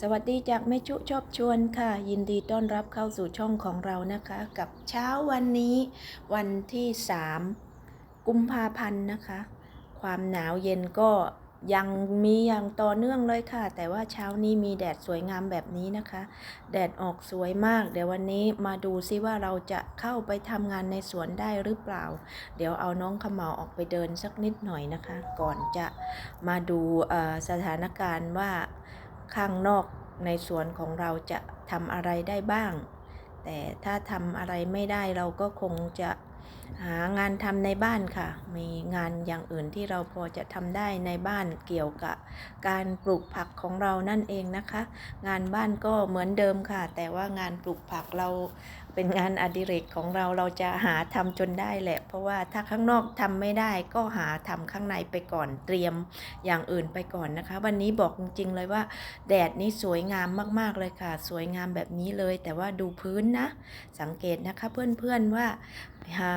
สวัสดีจากแม่ชุชอบชวนค่ะ ยินดีต้อนรับเข้าสู่ช่องของเรานะคะ กับเช้าวันนี้วันที่ 3 กุมภาพันธ์นะคะ ความหนาวเย็นก็ยังมีอย่างต่อเนื่องเลยค่ะ แต่ว่าเช้านี้มีแดดสวยงามแบบนี้นะคะ แดดออกสวยมาก เดี๋ยววันนี้มาดูซิว่าเราจะเข้าไปทำงานในสวนได้หรือเปล่า เดี๋ยวเอาน้องขมเหาออกไปเดินสักนิดหน่อยนะคะ ก่อนจะมาดูสถานการณ์ว่า ข้างนอกในสวนของเราจะทำอะไรได้บ้าง แต่ถ้าทำอะไรไม่ได้เราก็คงจะ หางานทำในบ้านค่ะ มีงานอย่างอื่นที่เราพอจะทำได้ในบ้านเกี่ยวกับ การปลูกผักของเรานั่นเองนะคะ งานบ้านก็เหมือนเดิมค่ะ แต่ว่างานปลูกผักเราเป็นงานอดิเรกของเราเราจะหาทำจนได้แหละ เพราะว่าถ้าข้างนอกทำไม่ได้ก็หาทำข้างในไปก่อนเตรียมอย่างอื่นไปก่อนนะคะ วันนี้บอกจริงๆเลยว่า แดดนี่สวยงามมากๆเลยค่ะ สวยงามแบบนี้เลย แต่ว่าดูพื้นนะ สังเกตนะคะเพื่อนๆว่าอ่าอ่า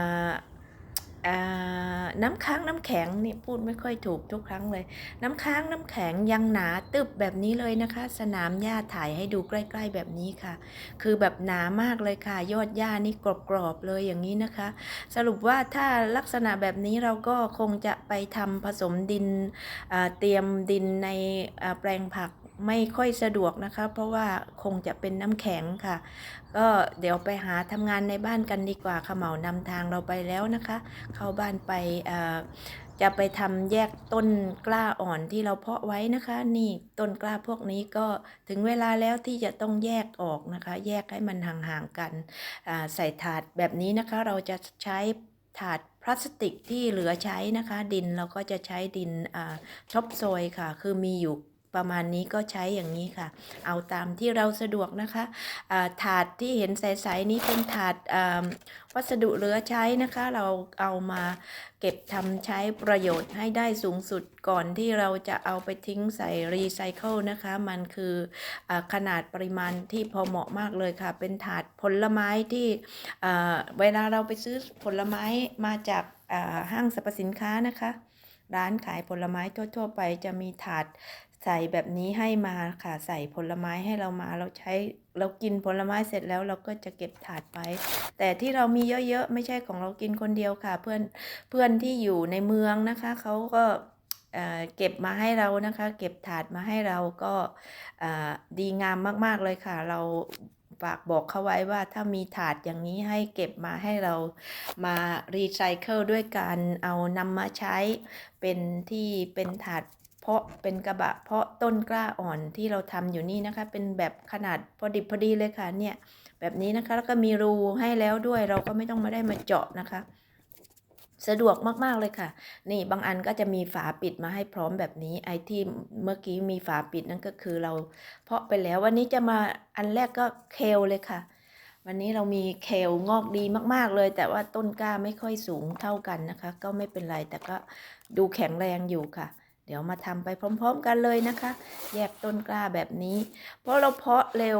น้ำค้างน้ำแข็งนี่พูดไม่ค่อยถูกทุกครั้งเลย น้ำค้างน้ำแข็งยังหนาตึบแบบนี้เลยนะคะ สนามหญ้าถ่ายให้ดูใกล้ ๆแบบนี้ค่ะ คือแบบหนามากเลยค่ะ ยอดหญ้านี่กรอบๆเลยอย่างนี้นะคะ สรุปว่าถ้าลักษณะแบบนี้เราก็คงจะไปทำผสมดินเตรียมดินในแปลงผัก ไม่ค่อยสะดวกนะคะ เพราะว่าคงจะเป็นน้ำแข็งค่ะ ก็เดี๋ยวไปหาทำงานในบ้านกันดีกว่าขมเหมานำทางเราไปแล้วนะคะ เข้าบ้านไปจะไปทำแยกต้นกล้าอ่อนที่เราเพาะไว้นะคะ นี่ต้นกล้าพวกนี้ก็ถึงเวลาแล้วที่จะต้องแยกออกนะคะ แยกให้มันห่างๆกันใส่ถาดแบบนี้นะคะ เราจะใช้ถาดพลาสติกที่เหลือใช้นะคะ ดินเราก็จะใช้ดินช็อปโซยค่ะ คือมีอยู่ ประมาณนี้ก็ใช้อย่างนี้ค่ะ เอาตามที่เราสะดวกนะคะาถาดที่เห็นใสๆนี้เป็นถาดาวัสดุเหลือใช้นะคะ เราเอามาเก็บทำใช้ประโยชน์ให้ได้สูงสุดก่อนที่เราจะเอาไปทิ้งใส่รีไซเคิลนะคะ มันคืออขนาดปริมาณที่พอเหมาะมากเลยค่ะ เป็นถาดผลไม้ที่เวลาเราไปซื้อผลไม้มาจากาห้างสรรพสินค้านะคะ ร้านขายผลไม้ทั่วๆไปจะมีถาด ใส่แบบนี้ให้มาค่ะ ใส่ผลไม้ให้เรามาเราใช้เรากินผลไม้เสร็จแล้วเราก็จะเก็บถาดไป แต่ที่เรามีเยอะๆไม่ใช่ของเรากินคนเดียวค่ะ เพื่อนเพื่อนที่อยู่ในเมืองนะคะเขาก็เก็บมาให้เรานะคะ เก็บถาดมาให้เราก็ดีงามมากๆเลยค่ะ เราฝากบอกเขาไว้ว่าถ้ามีถาดอย่างนี้ให้เก็บมาให้เรามารีไซเคิลด้วยการเอานำมาใช้เป็นที่เป็นถาด เพาะเป็นกระบะเพาะต้นกล้าอ่อนที่เราทำอยู่นี่นะคะ เป็นแบบขนาดพอดิบพอดีเลยค่ะเนี่ย แบบนี้นะคะแล้วก็มีรูให้แล้วด้วยเราก็ไม่ต้องมาได้มาเจาะนะคะ สะดวกมากๆเลยค่ะ นี่บางอันก็จะมีฝาปิดมาให้พร้อมแบบนี้ ไอ้ที่เมื่อกี้มีฝาปิดนั่นก็คือเราเพาะไปแล้ววันนี้จะมาอันแรกก็เคลเลยค่ะวันนี้เรามีเคลงอกดีมาก ๆ เลย แต่ว่าต้นกล้าไม่ค่อยสูงเท่ากันนะคะ ก็ไม่เป็นไรแต่ก็ดูแข็งแรงอยู่ค่ะ เดี๋ยวมาทำไปพร้อม ๆ กันเลยนะคะ แยกต้นกล้าแบบนี้ เพราะเราเพาะเร็ว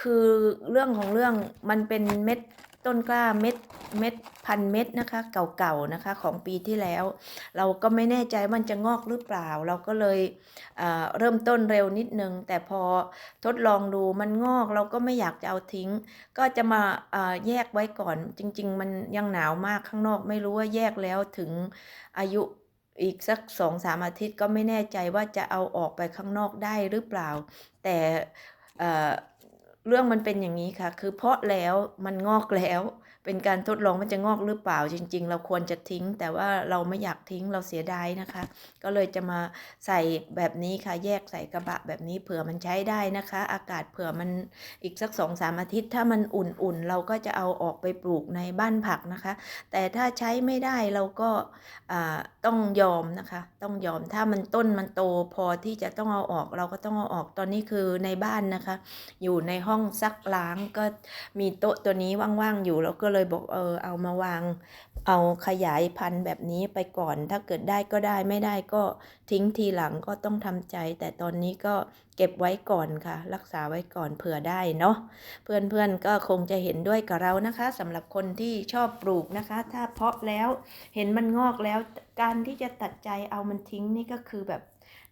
คือเรื่องของเรื่องมันเป็นเม็ดต้นกล้าเม็ดเม็ดพันเม็ดนะคะ เก่าๆนะคะของปีที่แล้ว เราก็ไม่แน่ใจมันจะงอกหรือเปล่า เราก็เลยเเริ่มต้นเร็วนิดนึง แต่พอทดลองดูมันงอกเราก็ไม่อยากจะเอาทิ้ง ก็จะมาแยกไว้ก่อน จริง ๆ มันยังหนาวมากข้างนอกไม่รู้ว่าแยกแล้วถึงอายุ อีกสักสองสามอาทิตย์ก็ไม่แน่ใจว่าจะเอาออกไปข้างนอกได้หรือเปล่า แต่ เรื่องมันเป็นอย่างนี้ค่ะ คือเพาะแล้วมันงอกแล้ว เป็นการทดลองมันจะงอกหรือเปล่าจริง ๆ เราควรจะทิ้ง แต่ว่าเราไม่อยากทิ้งเราเสียดายนะคะ ก็เลยจะมาใส่แบบนี้ค่ะ แยกใส่กระบะแบบนี้เผื่อมันใช้ได้นะคะ อากาศเผื่อมันอีกสักสองสามอาทิตย์ ถ้ามันอุ่นๆ เราก็จะเอาออกไปปลูกในบ้านผักนะคะ แต่ถ้าใช้ไม่ได้เราก็อ่าต้องยอมนะคะ ต้องยอมถ้ามันต้นมันโตพอที่จะต้องเอาออกเราก็ต้องเอาออกตอนนี้คือในบ้านนะคะ อยู่ในห้องซักล้างก็มีโต๊ะตัวนี้ว่างๆอยู่เราก็เลยบอกเออเอามาวาง เอาขยายพันธุ์แบบนี้ไปก่อน ถ้าเกิดได้ก็ได้ไม่ได้ก็ทิ้งทีหลังก็ต้องทำใจ แต่ตอนนี้ก็เก็บไว้ก่อนค่ะ รักษาไว้ก่อนเผื่อได้เนาะเพื่อนๆก็คงจะเห็นด้วยกับเรานะคะสำหรับคนที่ชอบปลูกนะคะ ถ้าเพาะแล้วเห็นมันงอกแล้วการที่จะตัดใจเอามันทิ้งนี่ก็คือแบบ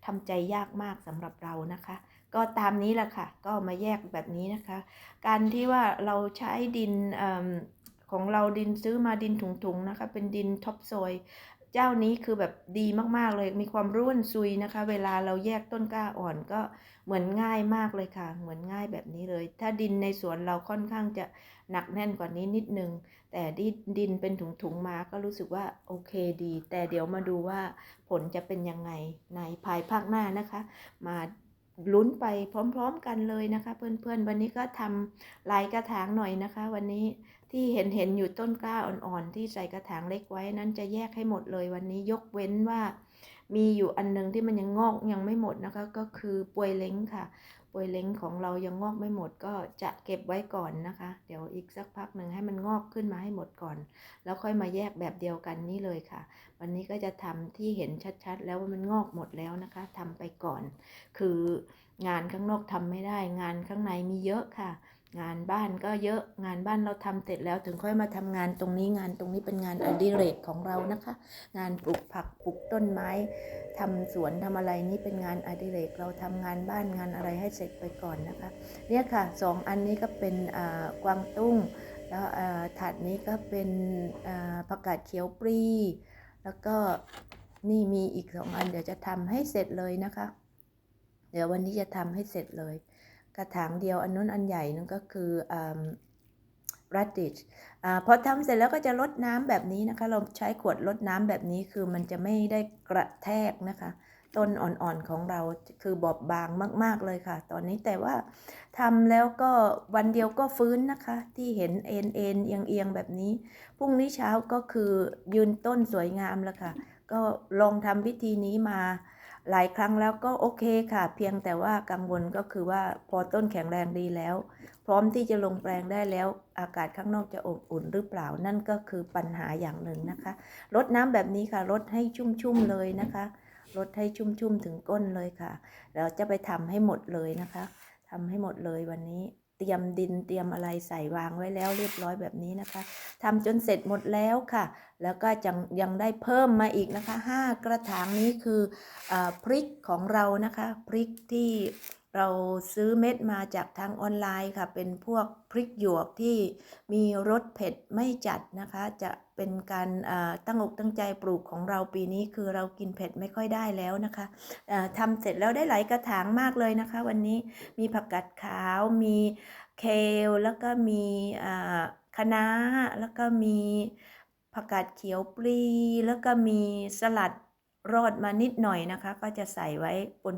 ทำใจยากมากสำหรับเรานะคะ ก็ตามนี้แหละค่ะ ก็มาแยกแบบนี้นะคะ การที่ว่าเราใช้ดินอของเราดินซื้อมาดินถุงๆนะคะ เป็นดินท็อปโซยเจ้านี้คือแบบดีมากๆเลย มีความร่วนซุยนะคะ เวลาเราแยกต้นกล้าอ่อนก็เหมือนง่ายมากเลยค่ะ เหมือนง่ายแบบนี้เลย ถ้าดินในสวนเราค่อนข้างจะหนักแน่นกว่านี้นิดนึง แต่ดินดินเป็นถุงๆมาก็รู้สึกว่าโอเคดี แต่เดี๋ยวมาดูว่าผลจะเป็นยังไงในภายภาคหน้านะคะ มา ลุ้นไปพร้อมๆกันเลยนะคะ เพื่อนๆ วันนี้ก็ทำลายกระถางหน่อยนะคะ วันนี้ที่เห็นเห็นอยู่ต้นกล้าอ่อนๆ ที่ใส่กระถางเล็กไว้นั้นจะแยกให้หมดเลยวันนี้ยกเว้นว่า มีอยู่อันหนึงที่มันยังงอกยังไม่หมดนะคะ ก็คือปวยเล้งค่ะปวยเล้งของเรายังงอกไม่หมดก็จะเก็บไว้ก่อนนะคะ เดี๋ยวอีกสักพักหนึ่งให้มันงอกขึ้นมาให้หมดก่อน แล้วค่อยมาแยกแบบเดียวกันนี่เลยค่ะ วันนี้ก็จะทำที่เห็นชัดๆ แล้วว่ามันงอกหมดแล้วนะคะทำไปก่อน คืองานข้างนอกทำไม่ได้ งานข้างในมีเยอะค่ะ งานบ้านก็เยอะงานบ้านเราทำเสร็จแล้วถึงค่อยมาทำงานตรงนี้งานตรงนี้เป็นงานอดิเรกของเรานะคะ งานปลูกผักปลูกต้นไม้ทำสวนทำอะไรนี่เป็นงานอดิเรกเราทำงานบ้านงานอะไรให้เสร็จไปก่อนนะคะ เนี่ยค่ะสองอันนี้ก็เป็นอ่ากวางตุ้งแล้วอ่าถาดนี้ก็เป็นอ่าผักกาดเขียวปรี แล้วก็นี่มีอีกสองอันเดี๋ยวจะทำให้เสร็จเลยนะคะ เดี๋ยววันนี้จะทำให้เสร็จเลย กระถางเดียวอันนู้นอันใหญ่นั่นก็คืออ่า radish อพอทำเสร็จแล้วก็จะลดน้ำแบบนี้นะคะ เราใช้ขวดลดน้ำแบบนี้คือมันจะไม่ได้กระแทกนะคะ ต้นอ่อนๆของเราคือบอบบางมาก ๆเลยค่ะ ตอนนี้แต่ว่าทำแล้วก็วันเดียวก็ฟื้นนะคะ ที่เห็นเอ็นเอ็นเอียงเอียงแบบนี้พรุ่งนี้เช้าก็คือยืนต้นสวยงามแล้วค่ะ ก็ลองทำวิธีนี้มา หลายครั้งแล้วก็โอเคค่ะ เพียงแต่ว่ากังวลก็คือว่าพอต้นแข็งแรงดีแล้ว พร้อมที่จะลงแปลงได้แล้ว อากาศข้างนอกจะอบอุ่นหรือเปล่านั่นก็คือปัญหาอย่างหนึ่งนะคะรดน้ำแบบนี้ค่ะรดให้ชุ่มๆเลยนะคะรดให้ชุ่มๆถึงก้นเลยค่ะ แล้วจะไปทำให้หมดเลยนะคะทำให้หมดเลยวันนี้ ตรียมดินเตรียมอะไรใส่วางไว้แล้วเรียบร้อยแบบนี้นะคะทำจนเสร็จหมดแล้วค่ะ แล้วก็ยังยังได้เพิ่มมาอีกนะคะ 5 กระถางนี้คืออพริกของเรานะคะ พริกที่ เราซื้อเม็ดมาจากทางออนไลน์ค่ะ เป็นพวกพริกหยวกที่มีรสเผ็ดไม่จัดนะคะ จะเป็นการตั้งอกตั้งใจปลูกของเราปีนี้คือเรากินเผ็ดไม่ค่อยได้แล้วนะคะอ่าทำเสร็จแล้วได้หลายกระถางมากเลยนะคะ วันนี้มีผักกาดขาวมีเคลแล้วก็มีคะน้าแล้วก็มีผักกาดเขียวปลีแล้วก็มีสลัด รอดมานิดหน่อยนะคะ ก็จะใส่ไว้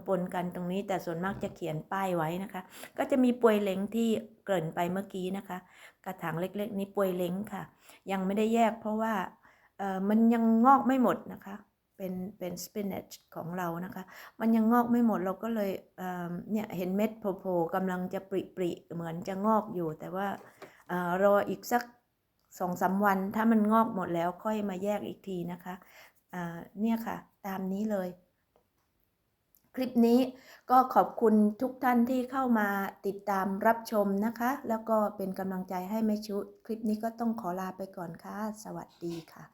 ปนๆกันตรงนี้ แต่ส่วนมากจะเขียนป้ายไว้นะคะ ก็จะมีปวยเล้งที่เกริ่นไปเมื่อกี้นะคะ กระถางเล็กๆ นี้ปวยเล้งค่ะ ยังไม่ได้แยกเพราะว่ามันยังงอกไม่หมดนะคะ เป็นเป็นสปินัชของเรานะคะ มันยังงอกไม่หมดเราก็เลยเนี่ยเห็นเม็ดโผล่ๆกำลังจะปริปริๆเหมือนจะงอกอยู่ แต่ว่าอรออีกสักสองสามวันถ้ามันงอกหมดแล้วค่อยมาแยกอีกทีนะคะ เนี่ยค่ะ ตามนี้เลย คลิปนี้ก็ขอบคุณทุกท่านที่เข้ามาติดตามรับชมนะคะ แล้วก็เป็นกำลังใจให้แม่ชุ คลิปนี้ก็ต้องขอลาไปก่อนค่ะ สวัสดีค่ะ